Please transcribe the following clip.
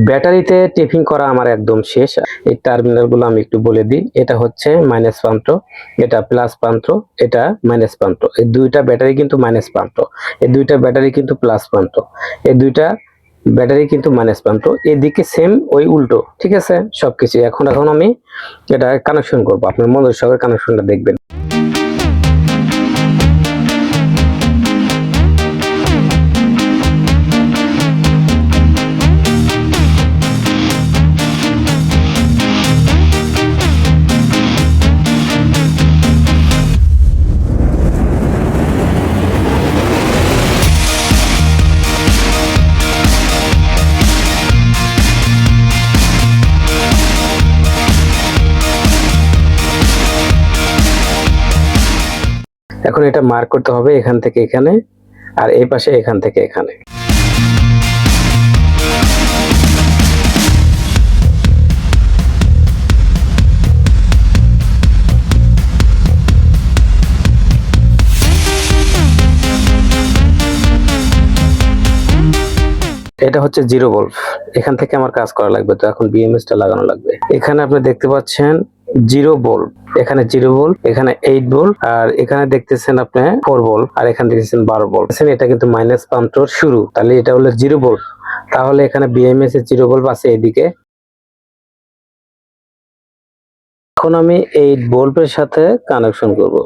ব্যাটারিতে টেপিং করা আমার একদম শেষ। এই টার্মিনালগুলো আমি একটু বলে দিই। এটা হচ্ছে মাইনাস প্রান্ত এটা প্লাস প্রান্ত এটা মাইনাস প্রান্ত এই দুইটা ব্যাটারি কিন্তু মাইনাস প্রান্ত এই দুইটা ব্যাটারি কিন্তু প্লাস প্রান্ত এই দুইটা ব্যাটারি কিন্তু মাইনাস প্রান্ত এদিকে সেম ওই উল্টো, ঠিক আছে? সবকিছু। এখন এখন আমি এটা কানেকশন করব। আপনার মনোযোগ সহকারে কানেকশনটা দেখবেন। এখন এটা মার্ক করতে হবে এখান থেকে এখানে আর এই পাশে এখান থেকে এখানে। এটা হচ্ছে জিরো ভোল্ট এখান থেকে আমার কাজ করা লাগবে তো এখন বিএমএস টা লাগানো লাগবে। এখানে আপনি দেখতে পাচ্ছেন জিরো ভোল্ট এখানে জিরো ভোল্ট এখানে এইট ভোল্ট আর এখানে দেখতেছেন আপনি ফোর বল আর এখানে দেখতেছেন বারো ভোল্ট এটা কিন্তু মাইনাস পাম্পটোর শুরু। তাহলে এটা হলো জিরো ভোল্ট তাহলে এখানে বিএমএস এর জিরো ভোল্ট আছে এদিকে এখন আমি এইট ভোল্টের সাথে কানেকশন করব।